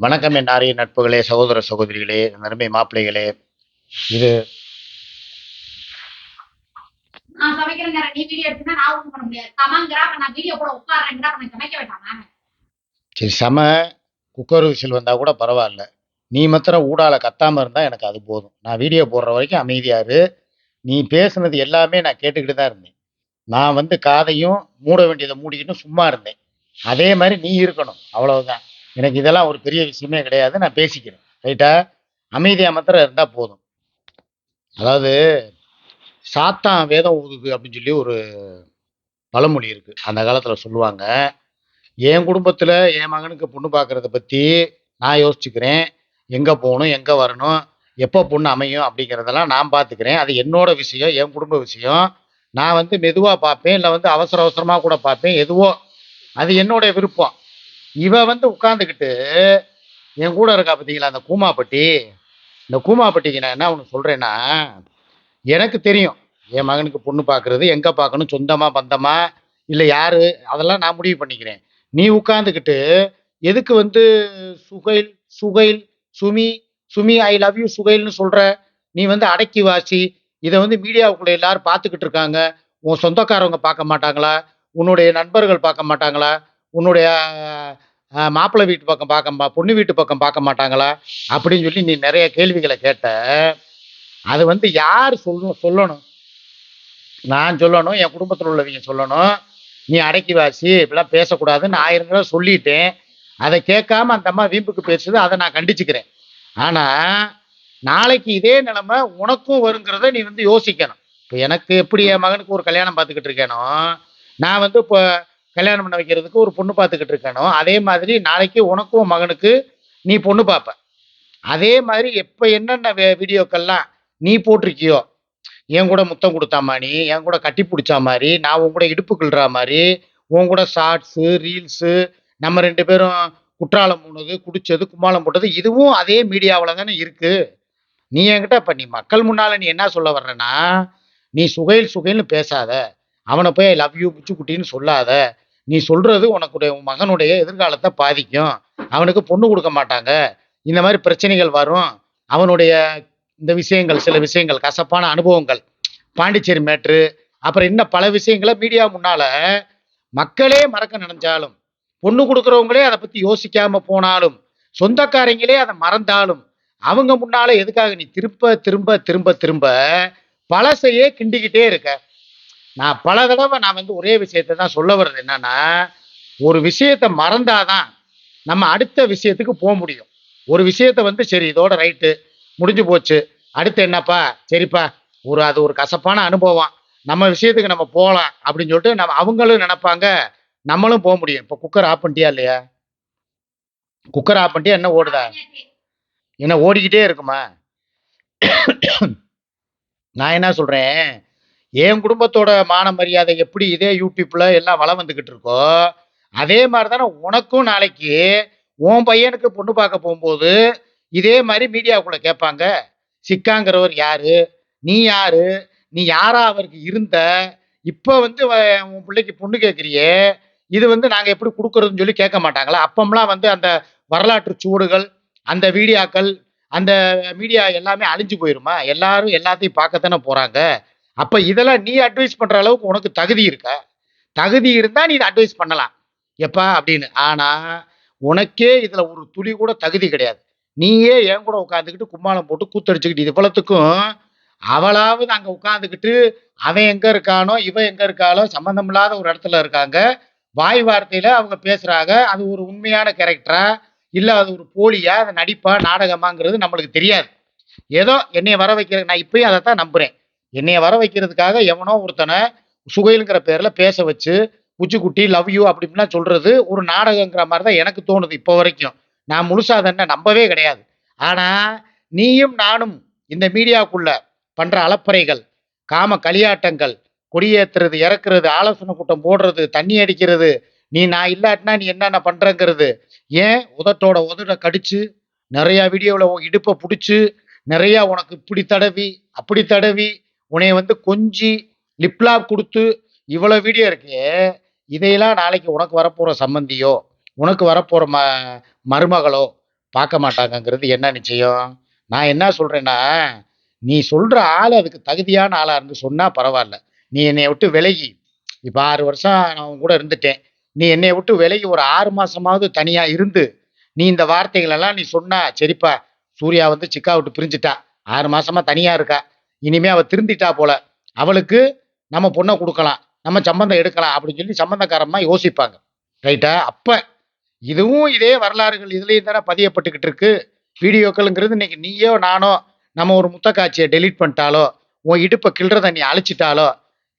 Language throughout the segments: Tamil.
வணக்கம் என் ஆரிய நட்புகளே சகோதர சகோதரிகளே நன்மை மாப்பிள்ளைகளே. இது சரி சம குக்கர் விசில் வந்தால் கூட பரவாயில்ல. நீ மாத்திரம் ஊடால கத்தாமல் இருந்தால் எனக்கு அது போதும். நான் வீடியோ போடுற வரைக்கும் அமைதியா இரு. நீ பேசுனது எல்லாமே நான் கேட்டுக்கிட்டு தான் இருந்தேன். நான் வந்து காதையும் மூட வேண்டியதை மூடிக்கிட்டு சும்மா இருந்தேன். அதே மாதிரி நீ இருக்கணும். அவ்வளவுதான். எனக்கு இதெல்லாம் ஒரு பெரிய விஷயமே கிடையாது. நான் பேசிக்கிறேன். ரைட்டா அமைதியாக மாத்திரம் இருந்தால் போதும். அதாவது சாத்தான் வேதம் ஊதுது அப்படின்னு சொல்லி ஒரு பழமொழி இருக்குது அந்த காலத்தில் சொல்லுவாங்க. என் குடும்பத்தில் என் மகனுக்கு பொண்ணு பார்க்குறத பற்றி நான் யோசிச்சுக்கிறேன். எங்கே போகணும் எங்கே வரணும் எப்போ பொண்ணு அமையும் அப்படிங்கிறதெல்லாம் நான் பார்த்துக்கிறேன் அது என்னோட விஷயம் என் குடும்ப விஷயம். நான் வந்து மெதுவாக பார்ப்பேன். இல்லை வந்து அவசர அவசரமாக கூட பார்ப்பேன். எதுவோ அது என்னோட விருப்பம். இவ வந்து உட்காந்துக்கிட்டு என் கூட இருக்கா பார்த்தீங்களா அந்த கூமாப்பட்டி? இந்த கூமாப்பட்டிக்கு நான் என்ன ஒன்று சொல்கிறேன்னா எனக்கு தெரியும் என் மகனுக்கு பொண்ணு பார்க்குறது எங்கே பார்க்கணும் சொந்தமாக பந்தமா இல்லை யார் அதெல்லாம் நான் முடிவு பண்ணிக்கிறேன். நீ உட்காந்துக்கிட்டு எதுக்கு வந்து Suhail Suhail Sumi Sumi I love you சுகைல்னு சொல்கிற நீ வந்து அடக்கி வாசி இதை வந்து மீடியாவுக்குள்ள எல்லாரும் பார்த்துக்கிட்டு இருக்காங்க. உன் சொந்தக்காரவங்க பார்க்க மாட்டாங்களா? உன்னுடைய நண்பர்கள் பார்க்க மாட்டாங்களா? உன்னுடைய மாப்பிள்ளை வீட்டு பக்கம் பார்க்க மா- பொண்ணு வீட்டு பக்கம் பார்க்க மாட்டாங்களா? அப்படின்னு சொல்லி நீ நிறைய கேள்விகளை கேட்ட. அது வந்து யார் சொல்லணும் சொல்லணும்? நான் சொல்லணும் என் குடும்பத்தில் உள்ளவங்க சொல்லணும். நீ அடக்கி வாசி இப்படிலாம் பேசக்கூடாதுன்னு ஆயிரம் தடவை சொல்லிட்டேன். அதை கேட்காம அந்த அம்மா வீம்புக்கு பேசுது அதை நான் கண்டிச்சுக்கிறேன். ஆனால் நாளைக்கு இதே நிலைமை உனக்கும் வருங்கிறத நீ வந்து யோசிக்கணும். இப்போ எனக்கு எப்படி என் மகனுக்கு ஒரு கல்யாணம் பார்த்துக்கிட்டு இருக்கேனோ நான் வந்து இப்போ கல்யாணம் பண்ண வைக்கிறதுக்கு ஒரு பொண்ணு பார்த்துக்கிட்டு இருக்கணும் அதே மாதிரி நாளைக்கு உனக்கும் மகனுக்கு நீ பொண்ணு பார்ப்ப. அதே மாதிரி எப்போ என்னென்ன வீடியோக்கள்லாம் நீ போட்டிருக்கியோ என் கூட முத்தம் கொடுத்தா மாதிரி என் கூட கட்டி பிடிச்சா மாதிரி நான் உன் கூட இடுப்பு கிள்ற மாதிரி உன் கூட ஷார்ட்ஸு ரீல்ஸு நம்ம ரெண்டு பேரும் குற்றாலம் போனது குடிச்சது கும்மாளம் போட்டது இதுவும் அதே மீடியாவில் தானே இருக்குது நீ என்கிட்ட இப்போ நீ மக்கள் முன்னால் நீ என்ன சொல்ல வர்றேன்னா நீ சுகையில் சுகைன்னு பேசாத. அவனை போய் ஐ லவ் யூ புச்சு குட்டின்னு சொல்லாத. நீ சொல்றது உனக்குடைய மகனுடைய எதிர்காலத்தை பாதிக்கும். அவனுக்கு பொண்ணு கொடுக்க மாட்டாங்க. இந்த மாதிரி பிரச்சனைகள் வரும். அவனுடைய இந்த விஷயங்கள் சில விஷயங்கள் கசப்பான அனுபவங்கள் பாண்டிச்சேரி மேட்ரு அப்புறம் இன்னும் பல விஷயங்களை மீடியா முன்னால மக்களே மறக்க நினைஞ்சாலும் பொண்ணு கொடுக்குறவங்களே அதை பத்தி யோசிக்காம போனாலும் சொந்தக்காரங்களே அதை மறந்தாலும் அவங்க முன்னால எதுக்காக நீ திரும்ப திரும்ப திரும்ப திரும்ப பழசையே கிண்டிக்கிட்டே இருக்க? நான் பல தடவை நான் வந்து ஒரே விஷயத்தை தான் சொல்ல வர்றது என்னன்னா ஒரு விஷயத்தை மறந்தாதான் நம்ம அடுத்த விஷயத்துக்கு போக முடியும். ஒரு விஷயத்த வந்து சரி இதோட ரைட்டு முடிஞ்சு போச்சு. அடுத்து என்னப்பா? சரிப்பா. ஒரு அது ஒரு கசப்பான அனுபவம். நம்ம விஷயத்துக்கு நம்ம போகலாம் அப்படின்னு சொல்லிட்டு நம்ம அவங்களும் நினைப்பாங்க. நம்மளும் போக முடியும். இப்போ குக்கர் ஆஃப் பண்ணிட்டியா இல்லையா? குக்கர் ஆஃப் பண்ணிட்டியா? என்ன ஓடுதா? என்ன ஓடிக்கிட்டே இருக்குமா? நான் என்ன சொல்கிறேன் என் குடும்பத்தோட மான மரியாதை எப்படி இதே யூடியூப்ல எல்லாம் வளம் வந்துகிட்டு இருக்கோ அதே மாதிரி தானே உனக்கும் நாளைக்கு உன் பையனுக்கு பொண்ணு பார்க்க போகும்போது இதே மாதிரி மீடியாவுக்குள்ள கேட்பாங்க. சிக்காங்கிறவர் யாரு? நீ யாரு? நீ யாரா அவருக்கு இருந்த? இப்போ வந்து உன் பிள்ளைக்கு பொண்ணு கேட்குறியே இது வந்து நாங்கள் எப்படி கொடுக்குறதுன்னு சொல்லி கேட்க மாட்டாங்களா? அப்பம்லாம் வந்து அந்த வரலாற்று சூடுகள் அந்த வீடியாக்கள் அந்த மீடியா எல்லாமே அழிஞ்சு போயிருமா? எல்லாரும் எல்லாத்தையும் பார்க்கத்தானே போகிறாங்க அப்ப இதெல்லாம் நீ அட்வைஸ் பண்ற அளவுக்கு உனக்கு தகுதி இருக்கா? தகுதி இருந்தா நீ இதை அட்வைஸ் பண்ணலாம். எப்பா அப்படின்னு. ஆனா உனக்கே இதுல ஒரு துளி கூட தகுதி கிடையாது. நீயே என் கூட உட்காந்துக்கிட்டு கும்மாளம் போட்டு கூத்தடிச்சுக்கிட்டு இது இவ்வளத்துக்கும் அவளாவது அங்க உட்காந்துக்கிட்டு அவன் எங்க இருக்கானோ இவன் எங்க இருக்காளோ சம்மந்தம் இல்லாத ஒரு இடத்துல இருக்காங்க. வாய் வார்த்தையில அவங்க பேசுறாங்க. அது ஒரு உண்மையான கேரக்டரா இல்ல அது ஒரு போலியா அது நடிப்பா நாடகமாங்கிறது நம்மளுக்கு தெரியாது. ஏதோ என்னைய வர வைக்கிற நான் இப்பயும் அதை தான் நம்புறேன். என்னைய வர வைக்கிறதுக்காக எவனோ ஒருத்தனை சுகைலுங்கிற பேர்ல பேச வச்சு உச்சிக்குட்டி லவ் யூ அப்படின்லாம் சொல்றது ஒரு நாடகங்கிற மாதிரி தான் எனக்கு தோணுது இப்போ வரைக்கும். நான் முழுசாக அதனை நம்பவே கிடையாது. ஆனா நீயும் நானும் இந்த மீடியாவுக்குள்ள பண்ற அலப்பறைகள் காம களியாட்டங்கள் கொடியேற்றுறது இறக்குறது ஆலோசனை கூட்டம் போடுறது தண்ணி அடிக்கிறது நீ நான் இல்லாட்டினா நீ என்னென்ன பண்றங்கிறது ஏன் உதட்டோட உதட கடிச்சு நிறைய வீடியோவில் உன் இடுப்பை பிடிச்சி நிறைய உனக்கு இப்படி தடவி அப்படி தடவி உன்னைய வந்து கொஞ்சி லிப்லாப் கொடுத்து இவ்வளோ வீடியோ இருக்கு இதையெல்லாம் நாளைக்கு உனக்கு வரப்போகிற சம்பந்தியோ உனக்கு வரப்போகிற ம மருமகளோ பார்க்க மாட்டாங்கங்கிறது என்ன நிச்சயம்? நான் என்ன சொல்கிறேன்னா நீ சொல்கிற ஆள் அதுக்கு தகுதியான ஆளாக இருந்து சொன்னால் பரவாயில்ல. நீ என்னை விட்டு விலகி இப்போ ஆறு வருஷம் நான் கூட இருந்துட்டேன். நீ என்னை விட்டு விலகி ஒரு ஆறு மாதமாவது தனியாக இருந்து நீ இந்த வார்த்தைகளெல்லாம் நீ சொன்னா சரிப்பா சூர்யா வந்து சிக்கா விட்டு பிரிஞ்சுட்டா ஆறு மாசமா தனியாக இருக்கா? இனிமே அவள் திருந்திட்டா போல. அவளுக்கு நம்ம பொண்ணை கொடுக்கலாம் நம்ம சம்பந்தம் எடுக்கலாம் அப்படின்னு சொல்லி சம்பந்தக்காரமாக யோசிப்பாங்க. ரைட்டா? அப்போ இதுவும் இதே வரலாறுகள் இதுலேயும் தானே பதியப்பட்டுக்கிட்டு இருக்கு. வீடியோக்களுங்கிறது இன்னைக்கு நீயோ நானோ நம்ம ஒரு முத்தக்காட்சியை டெலீட் பண்ணிட்டாலோ உன் இடுப்பை கிள்றத நீ அழிச்சிட்டாலோ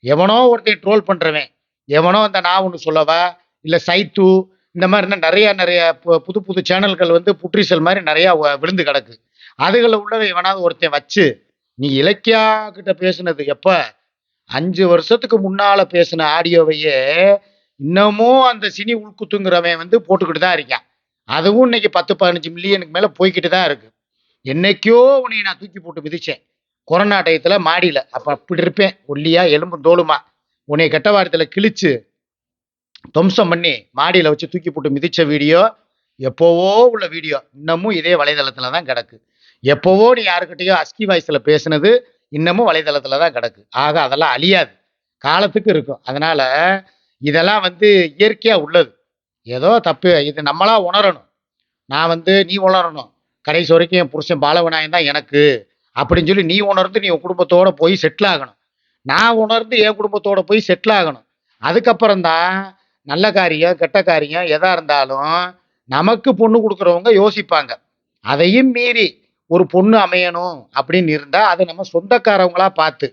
எவனோ ஒருத்தன் ட்ரோல் பண்ணுறவன் எவனோ அந்த நான் ஒன்று சொல்லவா இல்லை சைத்து இந்த மாதிரி நிறையா நிறைய பு- புது புது சேனல்கள் வந்து புட்ரிசல் மாதிரி நிறையா விழுந்து கிடக்கு. அதுகளில் உள்ளதை எவனாவது ஒருத்தன் வச்சு நீ இலக்கியா கிட்ட பேசுனது எப்போ? அஞ்சு வருஷத்துக்கு முன்னால பேசின ஆடியோவையே இன்னமும் அந்த சினி உள்குத்துங்கிறவன் வந்து போட்டுக்கிட்டு தான் இருக்கான். அதுவும் இன்னைக்கு பத்து பதினஞ்சு மில்லியனுக்கு மேலே போய்கிட்டு தான் இருக்கு. என்னைக்கோ உன்னை நான் தூக்கி போட்டு மிதிச்சேன். கொரோனா டயத்தில் மாடியில். அப்போ அப்படி இருப்பேன். ஒல்லியா எலும்பு தோலுமா. உன்னை கெட்ட வாரத்தில் கிழிச்சு துவம்சம் பண்ணி மாடியில் வச்சு தூக்கி போட்டு மிதிச்ச வீடியோ எப்போவோ உள்ள வீடியோ. இன்னமும் இதே வலைதளத்தில் தான் கிடக்கு. எப்போவோ நீ யாருக்கிட்டேயோ அஸ்கி வாய்ஸில் பேசுனது இன்னமும் வலைதளத்தில் தான் கிடக்கு. ஆக அதெல்லாம் அழியாது. காலத்துக்கு இருக்கும். அதனால் இதெல்லாம் வந்து இயற்கையாக உள்ளது. ஏதோ தப்பு. இது நம்மளாக உணரணும். நான் வந்து நீ உணரணும். கடைசி வரைக்கும் என் புருஷன் பாலவிநாயகம் தான் எனக்கு. அப்படின்னு சொல்லி நீ உணர்ந்து நீ உன் குடும்பத்தோட போய் செட்டில் ஆகணும். நான் உணர்ந்து என் குடும்பத்தோடு போய் செட்டில் ஆகணும். அதுக்கப்புறம் தான் நல்ல காரியம் கெட்ட காரியம் எதாக இருந்தாலும் நமக்கு பொண்ணு கொடுக்குறவங்க யோசிப்பாங்க. அதையும் மீறி ஒரு பொண்ணு அமையணும் அப்படின்னு இருந்தால் அது நம்ம சொந்தக்காரவங்களா பார்த்து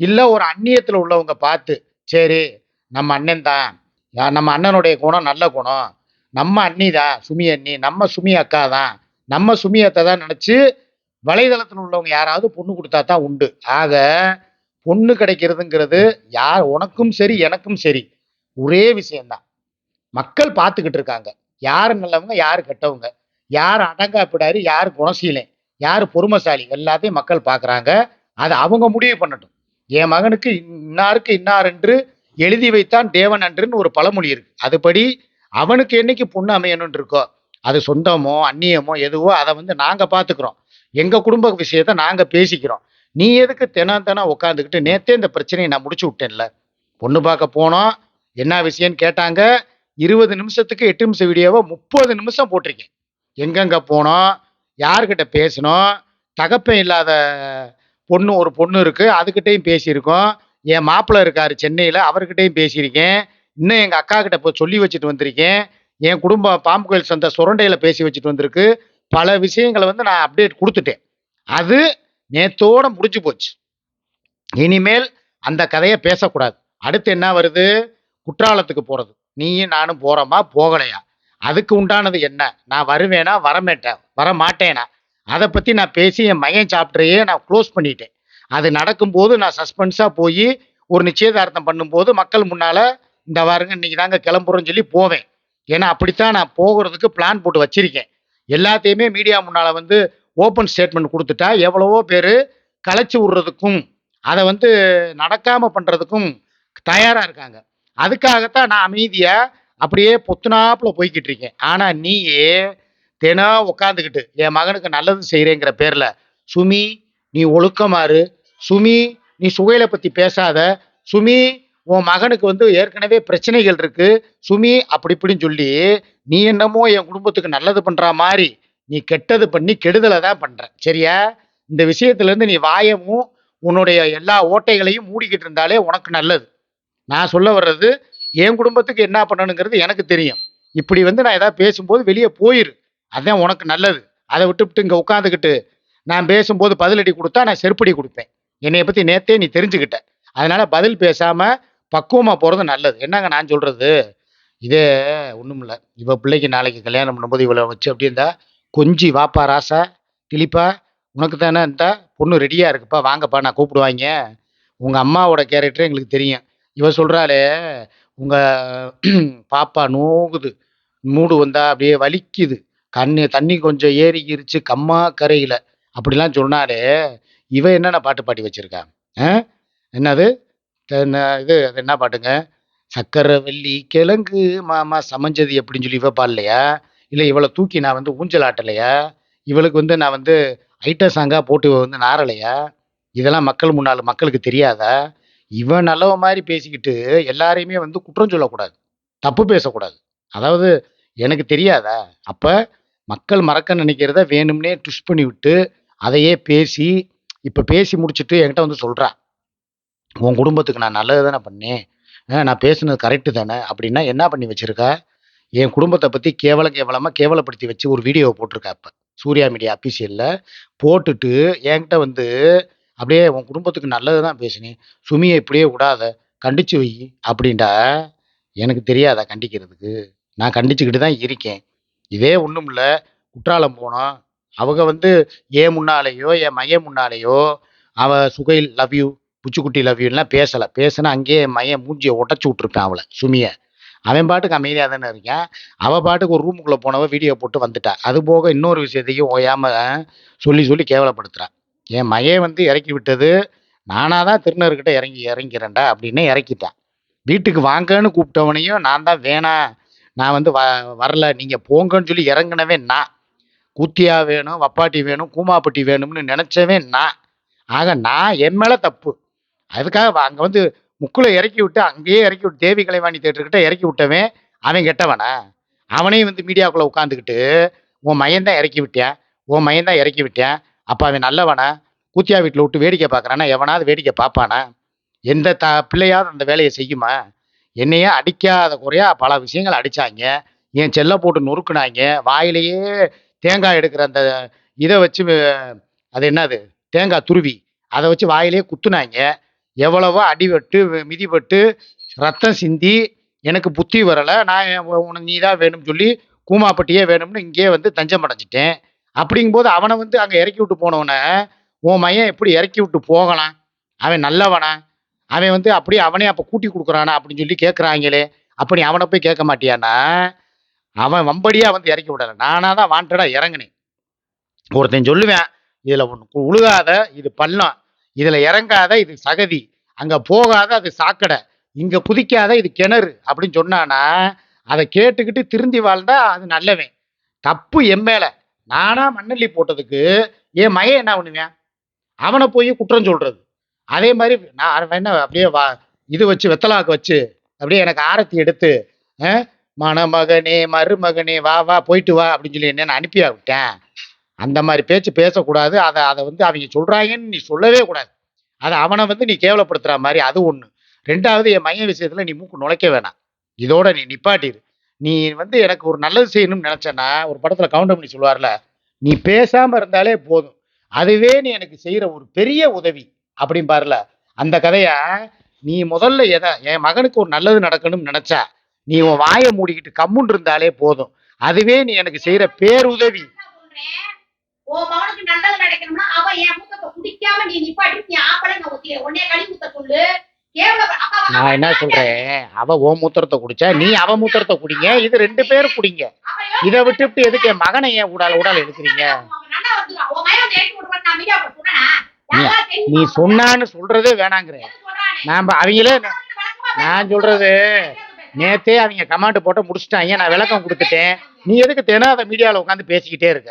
இல்லை ஒரு அந்நியத்தில் உள்ளவங்க பார்த்து சரி நம்ம அண்ணன் தான். நம்ம அண்ணனுடைய குணம் நல்ல குணம். நம்ம அண்ணி தான் சுமி அண்ணி. நம்ம சுமி அக்கா தான். நம்ம சுமி அத்தை தான் நினச்சி வலைதளத்தில் உள்ளவங்க யாராவது பொண்ணு கொடுத்தா தான் உண்டு. ஆக பொண்ணு கிடைக்கிறதுங்கிறது யார் உனக்கும் சரி எனக்கும் சரி ஒரே விஷயம்தான். மக்கள் பார்த்துக்கிட்டு இருக்காங்க. யார் நல்லவங்க யார் கெட்டவங்க. யார் அடங்கா பிடாரி யார் குணசீலன். யார் பொறுமைசாலி? எல்லாத்தையும் மக்கள் பார்க்குறாங்க அதை அவங்க முடிவு பண்ணட்டும். என் மகனுக்கு இன்னாருக்கு இன்னார் என்று எழுதி வைத்தான் தேவன் அன்றுன்னு ஒரு பழமொழி இருக்கு. அதுபடி அவனுக்கு என்னைக்கு பொண்ணு அமையணும்னு இருக்கோ அது சொந்தமோ அந்நியமோ எதுவோ அதை வந்து நாங்கள் பார்த்துக்கிறோம் எங்கள் குடும்ப விஷயத்தை நாங்கள் பேசிக்கிறோம். நீ எதுக்கு தினம் தினம் உட்காந்துக்கிட்டு நேத்தே இந்த பிரச்சனையை நான் முடிச்சு விட்டேன்ல. பொண்ணு பார்க்க போனோம். என்ன விஷயம்னு கேட்டாங்க. இருபது நிமிஷத்துக்கு எட்டு நிமிஷம் வீடியோவை முப்பது நிமிஷம் போட்டிருக்கேன். எங்கெங்கே போனோம்? யார்கிட்ட பேசணும் தகப்பன் இல்லாத பொண்ணு ஒரு பொண்ணு இருக்குது அதுக்கிட்டேயும் பேசியிருக்கோம். என் மாப்பிள்ளை இருக்காரு சென்னையில் அவர்கிட்டையும் பேசியிருக்கேன். இன்னும் எங்கள் அக்கா கிட்ட போய் சொல்லி வச்சுட்டு வந்திருக்கேன். என் குடும்பம் பாம்பு கோயில் சொந்த சுரண்டையில் பேசி வச்சுட்டு வந்திருக்கு. பல விஷயங்களை வந்து நான் அப்டேட் கொடுத்துட்டேன். அது நேத்தோட முடிஞ்சு போச்சு. இனிமேல் அந்த கதையை பேசக்கூடாது. அடுத்து என்ன வருது? குற்றாலத்துக்கு போகிறது நீயும் நானும் போகிறோமா போகலையா? அதுக்கு உண்டானது என்ன? நான் வருவேனா? வரமேட்டேன். வர மாட்டேனா அதை பற்றி நான் பேசி என் மையன் சாப்டரையே நான் க்ளோஸ் பண்ணிட்டேன். அது நடக்கும்போது நான் சஸ்பென்ஸாக போய் ஒரு நிச்சயதார்த்தம் பண்ணும்போது மக்கள் முன்னால் இந்த வாருங்க இன்னைக்கு தாங்க கிளம்புறோன்னு சொல்லி போவேன். ஏன்னா அப்படித்தான் நான் போகிறதுக்கு பிளான் போட்டு வச்சிருக்கேன். எல்லாத்தையுமே மீடியா முன்னால் வந்து ஓப்பன் ஸ்டேட்மெண்ட் கொடுத்துட்டா எவ்வளவோ பேர் களைச்சி விடுறதுக்கும் அதை வந்து நடக்காமல் பண்ணுறதுக்கும் தயாராக இருக்காங்க. அதுக்காகத்தான் நான் அமைதியாக அப்படியே பொத்துனாப்புல போய்கிட்டு இருக்கேன். ஆனால் நீயே தினம் உட்காந்துக்கிட்டு என் மகனுக்கு நல்லது செய்கிறேங்கிற பேரில் சுமி நீ ஒழுக்கமாறு சுமி நீ சுகையில பற்றி பேசாத. சுமி உன் மகனுக்கு வந்து ஏற்கனவே பிரச்சனைகள் இருக்கு. சுமி அப்படி இப்படின்னு சொல்லி நீ என்னமோ என் குடும்பத்துக்கு நல்லது பண்ற மாதிரி நீ கெட்டது பண்ணி கெடுதலை தான் பண்ற. சரியா? இந்த விஷயத்துலேருந்து நீ வாயமும் உன்னுடைய எல்லா ஓட்டைகளையும் மூடிக்கிட்டு இருந்தாலே உனக்கு நல்லது. நான் சொல்ல வர்றது என் குடும்பத்துக்கு என்ன பண்ணணுங்கிறது எனக்கு தெரியும். இப்படி வந்து நான் ஏதாவது பேசும்போது வெளியே போயிரு. அதான் உனக்கு நல்லது. அதை விட்டுவிட்டு இங்கே உட்காந்துக்கிட்டு நான் பேசும்போது பதிலடி கொடுத்தா நான் செருப்படி கொடுப்பேன். என்னைய பற்றி நேத்தே நீ தெரிஞ்சுக்கிட்ட. அதனால பதில் பேசாமல் பக்குவமாக போகிறது நல்லது. என்னங்க நான் சொல்கிறது இதே ஒன்றும் இல்லை. இவ பிள்ளைக்கு நாளைக்கு கல்யாணம் பண்ணும்போது இவளை வச்சு அப்படி இருந்தா கொஞ்சி வாப்பா ராசா கிளிப்பா உனக்கு தானே இருந்தா பொண்ணு ரெடியாக இருக்குப்பா வாங்கப்பா நான் கூப்பிடுவாங்க. உங்கள் அம்மாவோட கேரக்டர் எங்களுக்கு தெரியும். இவ சொல்கிறாளே உங்கள் பாப்பா நோகுது மூடு வந்தா அப்படியே வலிக்குது. கண்ணு தண்ணி கொஞ்சம் ஏறிக்கிருச்சு கம்மா கரையில். அப்படிலாம் சொன்னாலே இவன் என்னென்ன பாட்டு பாடி வச்சுருக்கான் ஆ? என்னது? இது? அது என்ன பாட்டுங்க? சக்கரை வெள்ளி கிழங்கு மாமா சமைஞ்சது எப்படின்னு சொல்லி இவ பாடலையா? இல்லை இவளை தூக்கி நான் வந்து ஊஞ்சல் ஆட்டலையா? இவளுக்கு வந்து நான் வந்து ஐட்ட சாங்காக போட்டு வந்து நாரலையா இதெல்லாம் மக்கள் முன்னால் மக்களுக்கு தெரியாதா? இவன் நல்லவ மாதிரி பேசிக்கிட்டு எல்லாரையுமே வந்து குற்றம் சொல்லக்கூடாது. தப்பு பேசக்கூடாது. அதாவது எனக்கு தெரியாதா? அப்போ மக்கள் மறக்க நினைக்கிறத வேணும்னே ட்விஷ் பண்ணி விட்டு அதையே பேசி இப்போ பேசி முடிச்சுட்டு என்கிட்ட வந்து சொல்கிறா உன் குடும்பத்துக்கு நான் நல்லது தானே பண்ணேன். ஆ, நான் பேசுனது கரெக்டு தானே? அப்படின்னா என்ன பண்ணி வச்சுருக்கா? என் குடும்பத்தை பற்றி கேவல கேவலமாக கேவலப்படுத்தி வச்சு ஒரு வீடியோவை போட்டிருக்கா இப்போ. சூர்யா மீடியா அஃபீஷியலில் போட்டுட்டு என்கிட்ட வந்து அப்படியே உன் குடும்பத்துக்கு நல்லது தான் பேசினேன் சுமியை இப்படியே விடாத கண்டிச்சு வை அப்படின்டா. எனக்கு தெரியாதா கண்டிக்கிறதுக்கு? நான் கண்டிச்சுக்கிட்டு தான் இருக்கேன். இதே ஒன்றும் இல்லை. குற்றாலம் போனோம் அவங்க வந்து ஏன் முன்னாலேயோ என் மையம் முன்னாலேயோ அவ சுகையில் லவ் யூ புச்சுக்குட்டி லவ் யூலாம் பேசலை. பேசினா அங்கேயே மையம் மூஞ்சியை உடச்சி விட்ருப்பேன் அவளை சுமியை. அவன் பாட்டுக்கு அமைதியாக தானே இருக்கேன். அவள் பாட்டுக்கு ஒரு ரூமுக்குள்ளே போனவ வீடியோ போட்டு வந்துட்டா. அது போக இன்னொரு விஷயத்தையும் ஓயாமல் சொல்லி சொல்லி கேவலப்படுத்துகிறான் என் மையன் வந்து இறக்கி விட்டது. நானாக தான் திருநர்கிட்ட இறங்கி இறங்கிறேன்டா அப்படின்னு இறக்கிட்டேன் வீட்டுக்கு வாங்கன்னு கூப்பிட்டவனையும் நான் தான் வேணாம் நான் வந்து வ வரல நீங்கள் போங்கன்னு சொல்லி இறங்கினவே நான். கூத்தியா வேணும் வப்பாட்டி வேணும் கூமாப்பட்டி வேணும்னு நினச்சவே நான். ஆக நான் என் மேலே தப்பு. அதுக்காக அங்கே வந்து முக்குல இறக்கி விட்டு அங்கேயே இறக்கி விட்டு தேவி கலைவாணி தேட்டர்கிட்ட இறக்கி விட்டவன் அவன் கெட்டவனா? அவனையும் வந்து மீடியாக்குள்ளே உட்காந்துக்கிட்டு உன் மையன் தான் இறக்கி விட்டேன் உன் மையன் தான் இறக்கி விட்டேன் அப்போ அவன் நல்லவனா கூத்தியா வீட்டில் விட்டு வேடிக்கை பார்க்குறானா? எவனாவது வேடிக்கை பார்ப்பானா? எந்த த பிள்ளையாவது அந்த வேலையை செய்யுமா? என்னையே அடிக்காத குறையா பல விஷயங்கள் அடிச்சாங்க. என் செல்லை போட்டு நொறுக்குனாங்க. வாயிலேயே தேங்காய் எடுக்கிற அந்த இதை வச்சு அது என்னது? தேங்காய் துருவி. அதை வச்சு வாயிலே குத்துனாங்க. எவ்வளவோ அடிபட்டு மிதிப்பட்டு மிதிபட்டு ரத்தம் சிந்தி எனக்கு புத்தி வரலை. நான் உனக்கு நீ தான் வேணும்னு சொல்லி கூமாப்பட்டியே வேணும்னு இங்கேயே வந்து தஞ்சம் அடைஞ்சிட்டேன். அப்படிங்கும்போது அவனை வந்து அங்கே இறக்கி விட்டு போனவனை உன் மையன் எப்படி இறக்கி விட்டு போகலாம்? அவன் நல்லவனா? அவன் வந்து அப்படியே அவனே அப்போ கூட்டி கொடுக்குறானா? அப்படின்னு சொல்லி கேட்குறாங்களே அப்படி அவனை போய் கேட்க மாட்டியானா அவன் வம்படியாக வந்து இறக்கி விடலை. நானாக தான் வாண்டடாக இறங்குனேன். ஒருத்தன் சொல்லுவேன் இதில் ஒன்று உழுகாத இது பள்ளம். இதில் இறங்காத இது சகதி. அங்கே போகாத அது சாக்கடை. இங்கே குதிக்காத இது கிணறு. அப்படின்னு சொன்னானா அதை கேட்டுக்கிட்டு திருந்தி வாழ்ந்தா அது நல்லவன். தப்பு என் மேலே. நானா மண்ணள்ளி போட்டதுக்கு என் மகன் என்ன பண்ணுவேன்? அவனை போய் குற்றம் சொல்றது. அதே மாதிரி நான் என்ன அப்படியே வா இது வச்சு வெத்தலாக்கு வச்சு அப்படியே எனக்கு ஆரத்தி எடுத்து மணமகனே மருமகனே வா வா போயிட்டு வா அப்படின்னு சொல்லி என்ன அனுப்பி விட்டேன் அந்த மாதிரி பேச்சு பேசக்கூடாது. அதை அதை வந்து அவங்க சொல்கிறாங்கன்னு நீ சொல்லவே கூடாது. அதை அவனை வந்து நீ கேவலப்படுத்துகிற மாதிரி அது ஒன்று ரெண்டாவது என் மைய விஷயத்தில் நீ மூக்கு நுழைக்க வேணாம். இதோட நீ நிப்பாட்டிடு நீ வந்து எனக்கு ஒரு நல்லது செய்யணும்னு நினச்சேன்னா ஒரு படத்தில் கவுண்டர் பண்ணி சொல்லுவார்ல நீ பேசாமல் இருந்தாலே போதும். அதுவே நீ எனக்கு செய்கிற ஒரு பெரிய உதவி அப்படின்னு அந்த கதையை நீ முதல்ல எதை என் மகனுக்கு ஒரு நல்லது நடக்கணும்னு நினச்சா நீ உன் வாயை மூடிக்கிட்டு கம்முன்னு இருந்தாலே போதும். அதுவே நீ எனக்கு செய்கிற பேருதவி. என்ன உன் நான் என்ன சொல்றேன்? அவ ஓ மூத்திரத்தை குடிச்சா நீ அவ மூத்திரத்தை குடிங்க. இது ரெண்டு பேரும் குடிங்க. இதை விட்டுவிட்டு எதுக்கு என் மகனை ஏன் உடால உடால எடுக்கிறீங்க? நீ-? சொன்னான்னு சொல்றதே சொல்றானே? நாம அவங்களே நான் சொல்றது. நேத்தே அவங்க கமாண்ட் போட்டு முடிச்சிட்டாங்க நான் விளக்கம் கொடுத்துட்டேன். நீ எதுக்கு தினம் அதை மீடியாவில் உட்காந்து பேசிக்கிட்டே இருக்க.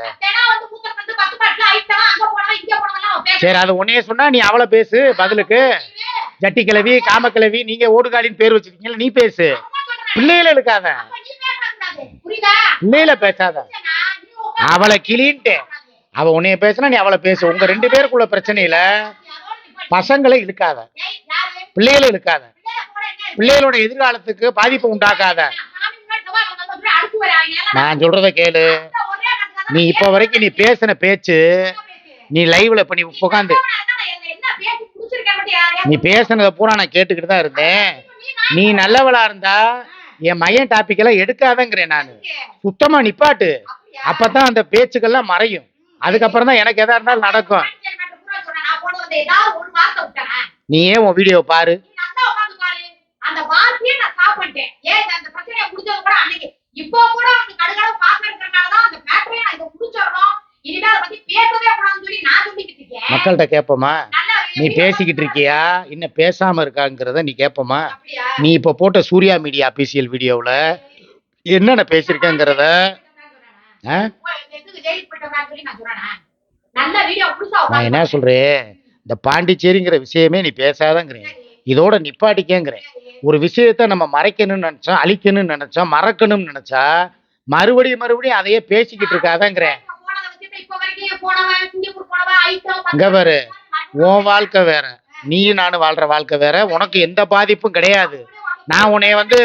சரி அது உன்னையே சொன்னா நீ அவளை பேசு பதிலுக்கு. ஜட்டி கிழவி கிளவி நீங்க ஓடுகாலின்னு பேர் வச்சிருக்கீங்கல்ல நீ பேசு. பிள்ளையில எடுக்காத பிள்ளையில பேசாத. அவளை கிளின்ட்டு அவ உன்னைய பேசுனா நீ அவளை பேசு. உங்க ரெண்டு பேருக்குள்ள பிரச்சனையில பசங்களை இழுக்காத. ஏய், பிள்ளைகளை இழுக்காத. பிள்ளைகளோட எதிர்காலத்துக்கு பாதிப்பு உண்டாக்காத நான் சொல்றத கேளு. நீ இப்ப வரைக்கும் நீ பேசின பேச்சு நீ லைவ்ல பண்ணி உட்காந்து நீ பேசுனதை பூரா நான் கேட்டுக்கிட்டு தான் இருந்தேன். நீ நல்லவளா இருந்தா என் மையன் டாபிக் எல்லாம் எடுக்காதங்கிறேன் நான். சுத்தமா நிப்பாட்டு. அப்பதான் அந்த பேச்சுக்கெல்லாம் மறையும். அதுக்கப்புறம் தான் எனக்கு எதா இருந்தாலும் நடக்கும். நீ ஏன் உன் வீடியோ பாரு? இப்போ கூட உனக்கு கடுகளவு இருக்கிறனாலதான் அந்த மேட்டரையே நான் இதை முடிச்சிடணும். இனிமே அதை பத்தி பேசவே கூடாதுன்னு சொல்லி நான் சொல்லிக்கிட்டு இருக்கேன். மக்கள்கிட்ட கேட்போமா? நீ பேசிக்கிட்டு இருக்கியா? இன்னும் பேசாம இருக்காங்கிறத நீ கேட்போமா? நீ இப்ப போட்ட சூர்யா மீடியா அபிஷியல் வீடியோவில் என்னென்ன பேசியிருக்கேங்கிறத? நான் என்ன சொல்றேன் இந்த பாண்டிச்சேரிங்கிற விஷயமே நீ பேசாதங்கிறேன் இதோட நிப்பாட்டிக்கங்கிறேன் ஒரு விஷயத்த நம்ம மறைக்கணும்னு நினைச்சோம் அழிக்கணும்னு நினைச்சோம் மறக்கணும்னு நினைச்சா மறுபடியும் மறுபடியும் அதையே பேசிக்கிட்டு இருக்காதங்கிறேன் இங்க பாரு உன் வாழ்க்கை வேற. நீயும் நானும் வாழ்ற வாழ்க்கை வேற. உனக்கு எந்த பாதிப்பும் கிடையாது. நான் உன்னைய வந்து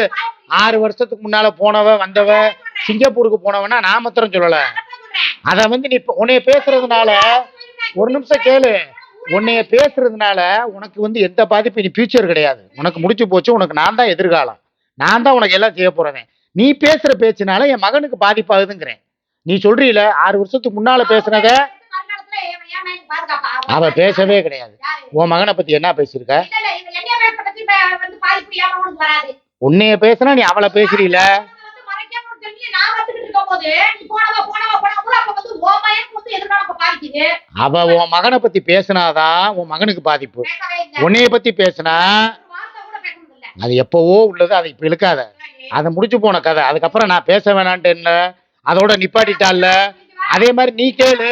ஆறு வருஷத்துக்கு முன்னால போனவ வந்தவ சிங்கப்பூருக்கு போனவனா நான் மாத்திரம் சொல்லல. அத வந்து நீ உன்னைய பேசுறதுனால ஒரு நிமிஷம் கேளு. உன்னைய பேசுறதுனால உனக்கு வந்து எந்த பாதிப்பு இனி ஃபியூச்சர் கிடையாது. உனக்கு முடிச்சு போச்சு உனக்கு நான் தான் எதிர்காலம். நான் தான் உனக்கு எல்லாம் செய்ய போறேன் நீ பேசுற பேச்சுனால என் மகனுக்கு பாதிப்பாகுதுங்கிறேன். நீ சொல்றீல ஆறு வருஷத்துக்கு முன்னால பேசுனத? அவ பேசவே கிடையாது. உன் மகனை பத்தி என்ன பேசியிருக்க? உன்னைய பேசுனா நீ அவளை பேசுறீல? அவ உன் மகனை பத்தி பேசினாதான் உன் மகனுக்கு பாதிப்பு. உன்னைய பத்தி பேசினா அது எப்பவோ உள்ளது அதை இப்ப இழுக்காத. அதை முடிச்சு போன கதை. அதுக்கப்புறம் நான் பேச வேணான்ட்டு என்ன? அதோட நிப்பாட்டிட்டால அதே மாதிரி நீ கேளு.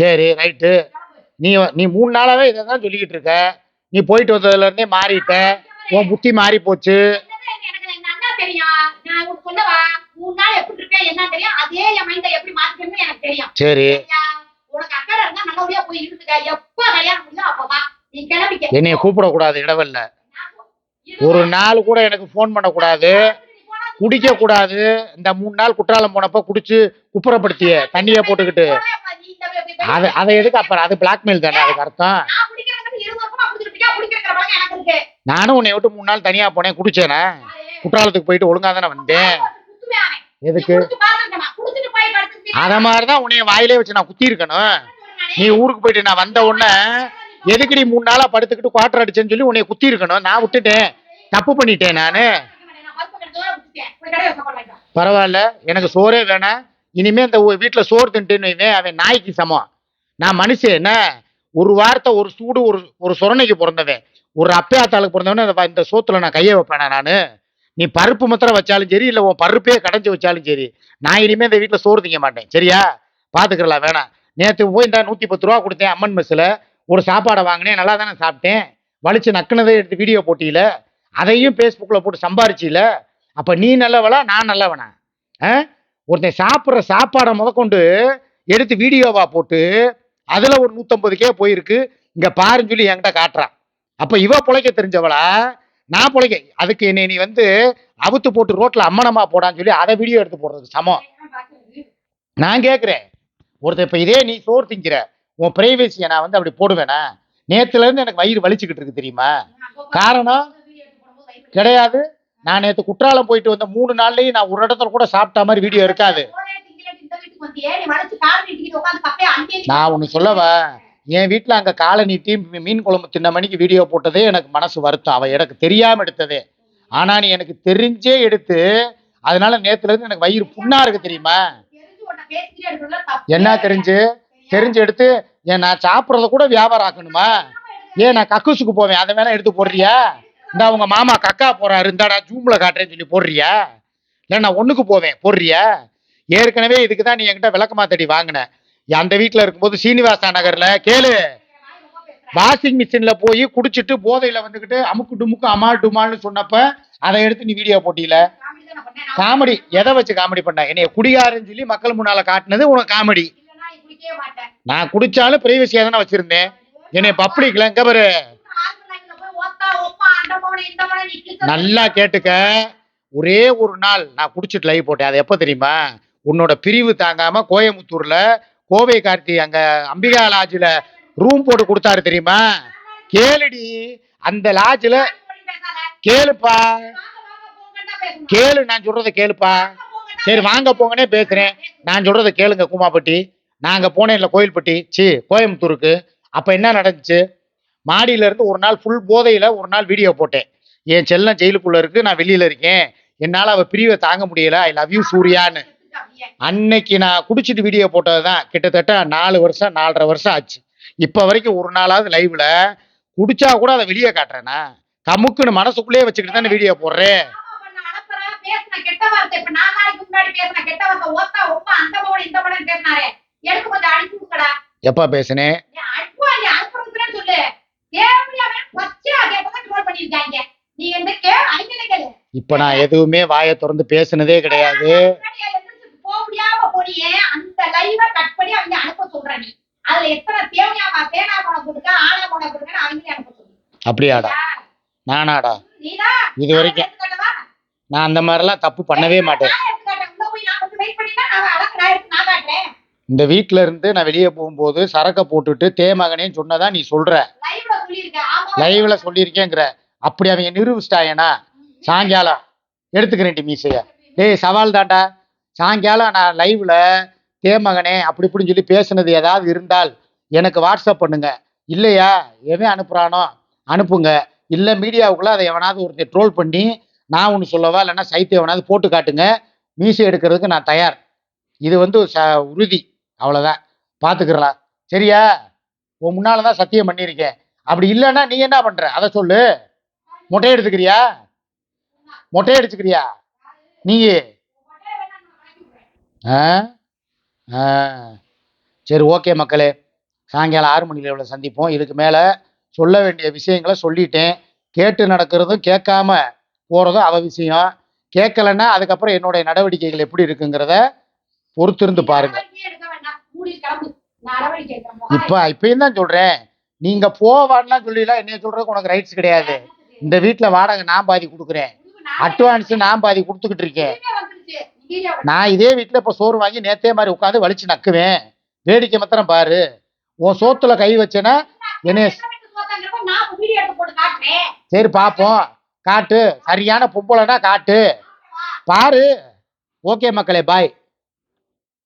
சரி ரைட்டு நீ நீ மூணு நாளாவே இதை தான் சொல்லிக்கிட்டு இருக்க. நீ போயிட்டு வந்ததுல இருந்தே மாறிட்ட. உன் புத்தி மாறி போச்சு. சரி. என்னைய கூப்பிடக்கூடாது இடவல்ல ஒரு நாள் கூட எனக்கு ஃபோன் பண்ணக்கூடாது. குடிக்க கூடாது இந்த மூணு நாள் குற்றாலம் போனப்ப குடிச்சு குப்புறப்படுத்திய தண்ணியை போட்டுக்கிட்டு. அதை அதை எதுக்கு அப்புறம் அது பிளாக்மெயில் தானே அதுக்கு அர்த்தம்? நானும் உன்னை விட்டு மூணு நாள் தனியா போனேன் குடிச்சேனே. குற்றாலத்துக்கு போயிட்டு ஒழுங்கா தானே வந்தேன். எதுக்கு? அத மாதிரிதான் உன்னைய வாயிலே வச்சு நான் குத்தி இருக்கணும் நீ ஊருக்கு போயிட்டு நான் வந்த உடனே எதுக்கு நீ மூணு நாளா படுத்துக்கிட்டு குவாட்டர் அடிச்சேன்னு சொல்லி உன்னைய குத்தி இருக்கணும் நான் விட்டுட்டேன். தப்பு பண்ணிட்டேன் நானு. பரவாயில்ல எனக்கு சோறே வேணாம் இனிமே இந்த வீட்டில் வீட்டுல சோறு தின்ட்டுன்னு அவன் நாய்க்கு சமம். நான் மனுஷன் என்ன? ஒரு வாரத்தை ஒரு சூடு ஒரு ஒரு சொரணைக்கு பிறந்தவன் ஒரு அப்பையாத்தாளுக்கு பிறந்தவனே இந்த சோத்துல நான் கையை வைப்பேனா நானு? நீ பருப்பு மாத்திரம் வச்சாலும் சரி இல்லை உன் பருப்பே கடைஞ்சி வச்சாலும் சரி நான் இனிமே இந்த வீட்டில் சோறு திங்க மாட்டேன். சரியா? பார்த்துக்கலாம் வேணாம். நேற்று போய் இந்த நூற்றி பத்து ரூபா கொடுத்தேன் அம்மன் மெஸ்ஸில் ஒரு சாப்பாடை வாங்கினேன் நல்லா தானே சாப்பிட்டேன். வலிச்சு நக்குனதை எடுத்து வீடியோ போட்டியில. அதையும் ஃபேஸ்புக்கில் போட்டு சம்பாரிச்சில. அப்போ நீ நல்லவளா நான் நல்லவனா? ஆ? ஒருத்தன் சாப்பிட்ற சாப்பாடை முதற்கொண்டு எடுத்து வீடியோவா போட்டு அதில் ஒரு நூற்றம்பது கே போயிருக்கு. இங்கே பாருன்னு சொல்லி என்கிட்ட காட்டுறான். அப்போ இவ பிழைக்க தெரிஞ்சவளா? நான் பிழைக்க. அதுக்கு என்னை நீ வந்து அவுத்து போட்டு ரோட்டில் அம்மனமா போடான்னு சொல்லி அதை வீடியோ எடுத்து போடுறதுக்கு சமம். நான் கேட்குறேன் ஒருத்தர் இப்போ இதே நீ சோறு திங்கிற. உன் பிரைவேசியை நான் வந்து அப்படி போடுவேனா? நேற்றுலேருந்து எனக்கு வயிறு வலிச்சுக்கிட்டு இருக்கு தெரியுமா? காரணம் கிடையாது. நான் நேற்று குற்றாலம் போயிட்டு வந்த மூணு நாள்லயும் நான் ஒரு இடத்துல கூட சாப்பிட்ட மாதிரி வீடியோ இருக்காது. நான் ஒன்று சொல்லவா? என் வீட்டில் அங்கே காலை நீட்டி மீன் குழம்பு தின்ன மணிக்கு வீடியோ போட்டதே எனக்கு மனசு வருத்தம். அவ எனக்கு தெரியாம எடுத்ததே. ஆனா நீ எனக்கு தெரிஞ்சே எடுத்து அதனால நேத்துல இருந்து எனக்கு வயிறு புண்ணா இருக்கு தெரியுமா? என்ன தெரிஞ்சு? தெரிஞ்சு எடுத்து ஏன் நான் சாப்பிட்றத கூட வியாபாரம் ஆக்கணுமா? ஏன் நான் கக்கூசுக்கு போவேன்? அதை வேணா எடுத்து போடுறியா? இந்த உங்க மாமா கக்கா போறாரு. இந்தாடா ஜூம்ல காட்டுறேன்னு சொல்லி போடுறியா? இல்லை நான் ஒண்ணுக்கு போவேன். போடுறியா? ஏற்கனவே இதுக்கு தான் நீ என்கிட்ட விளக்கமா தேடி வாங்கின. அந்த வீட்டில் இருக்கும்போது சீனிவாசா நகர்ல கேளு. வாஷிங் மிஷின்ல போய் குடிச்சிட்டு போதையில வந்துகிட்டு அமுக்கு டுமுக்கு அமால் டுமால்னு சொன்னப்ப அதை எடுத்து நீ வீடியோ போட்டியில. காமெடி. எதை வச்சு காமெடி பண்ண? என்னைய குடிகாரன்னு சொல்லி மக்கள் முன்னால காட்டினது உனக்கு காமெடி. நான் குடிச்சாலும் பிரைவசியா தானே வச்சிருந்தேன். என்னைய பப்ளிக்ல எங்க பாரு. நல்லா கேட்டுக்க. ஒரே ஒரு நாள் நான் குடிச்சிட்டு லைவ் போட்டேன். அது எப்போ தெரியுமா? உன்னோட பிரிவு தாங்காம கோயமுத்தூர்ல கோவை கார்த்தி அங்க அம்பிகா லாட்ஜில் ரூம் போட்டு கொடுத்தாரு தெரியுமா? கேளுடி. அந்த லாட்ஜில் கேளுப்பா. கேளு நான் சொல்றத கேளுப்பா. சரி வாங்க போங்கன்னே பேசுறேன். நான் சொல்றத கேளுங்க கூமாப்பட்டி. நாங்க போனேன்ல கோயில்பட்டி. சி கோயம்புத்தூருக்கு. அப்ப என்ன நடந்துச்சு? மாடியில இருந்து ஒரு நாள் ஃபுல் போதையில ஒரு நாள் வீடியோ போட்டேன். என் செல்லம் ஜெயிலுக்குள்ள இருக்கு நான் வெளியில இருக்கேன். என்னால அவ பிரிவை தாங்க முடியல. ஐ லவ் யூ சூர்யான்னு. அன்னைக்கு நான் குடிச்சிட்டு வீடியோ போட்டது தான் கிட்டத்தட்ட நாலு வருஷம் நாலரை வருஷம் ஆச்சு. இப்போ வரைக்கும் ஒரு நாளாவது லைவ்ல குடிச்சா கூட அதை வெளியே காட்டுறேன்னா கமுக்குன்னு மனசுக்குள்ளேயே வச்சுக்கிட்டு தானே வீடியோ போடுறேன். எப்ப பேசுனேன் அனுப்புவா நீ அனுப்புறதுன்னு சொல்லு தேவையாவே பச்சையா கேட்பதான் ட்ரோல் பண்ணிருக்காங்க நீ வந்து கே ஐநூறு கேளு இப்ப நான் எதுவுமே வாயை திறந்து பேசுனதே கிடையாது. அப்படியாடா? நானாடா? இது வரைக்கும் நான் அந்த மாதிரிலாம் தப்பு பண்ணவே மாட்டேன். இந்த வீட்ல இருந்து நான் வெளியே போகும்போது சரக்க போட்டுட்டு தேமகனேன்னு சொன்னதா நீ சொல்ற? லைவ்ல சொல்லியிருக்கேங்கிற. அப்படி அவங்க நிரூபிச்சிட்டாயனா? சாயங்காலம். எடுத்துக்கிறேன் மீசைய. டேய் சவால் தாண்டா சாயங்காலம் நான் லைவ்ல தேமகனே அப்படி இப்படின்னு சொல்லி பேசுனது ஏதாவது இருந்தால் எனக்கு வாட்ஸ்அப் பண்ணுங்க. இல்லையா? எவன் அனுப்புறானோ? அனுப்புங்க. இல்லை மீடியாவுக்குள்ள அதை எவனாவது ஒருத்தர் ட்ரோல் பண்ணி நான் ஒன்று சொல்லவா? இல்லைன்னா சைத்தை எவனாவது போட்டு காட்டுங்க. மீசை எடுக்கிறதுக்கு நான் தயார். இது வந்து ச உறுதி. அவ்வளோதான் பார்த்துக்கிறலாம் சரியா? உன் முன்னால் தான் சத்தியம் பண்ணியிருக்கேன். அப்படி இல்லைன்னா நீ என்ன பண்ற? அதை சொல்லு. மொட்டை எடுத்துக்கிறியா? மொட்டை அடிச்சுக்கிறியா நீ சரி ஓகே மக்களே. சாயங்காலம் ஆறு மணி லெவலில் சந்திப்போம். இதுக்கு மேலே சொல்ல வேண்டிய விஷயங்களை சொல்லிட்டேன். கேட்டு நடக்கிறதும் கேட்காம போகிறதும் அவ விஷயம். கேட்கலன்னா அதுக்கப்புறம் என்னுடைய நடவடிக்கைகள் எப்படி இருக்குங்கிறத பொறுத்திருந்து பாருங்க. இப்போ இப்பயும் தான் சொல்கிறேன் நீங்கள் போவான்லாம் சொல்லிலாம் என்னைய சொல்றதுக்கு உனக்கு ரைட்ஸ் கிடையாது. இந்த வீட்டில் வாடகை நான் பாதி கொடுக்குறேன். அட்வான்ஸ் நான் பாதி கொடுத்துக்கிட்டு இருக்கேன். நான் இதே வீட்டில் இப்போ சோறு வாங்கி நேத்தே மாதிரி உட்காந்து வலிச்சு நக்குவேன். வேடிக்கை மாத்திரம் பாரு. உன் சோத்துல கை வச்சேன்னா என்னைய சரி பார்ப்போம் காட்டு. சரியான பொம்பளைனா காட்டு. பாரு. ஓகே மக்களே பாய்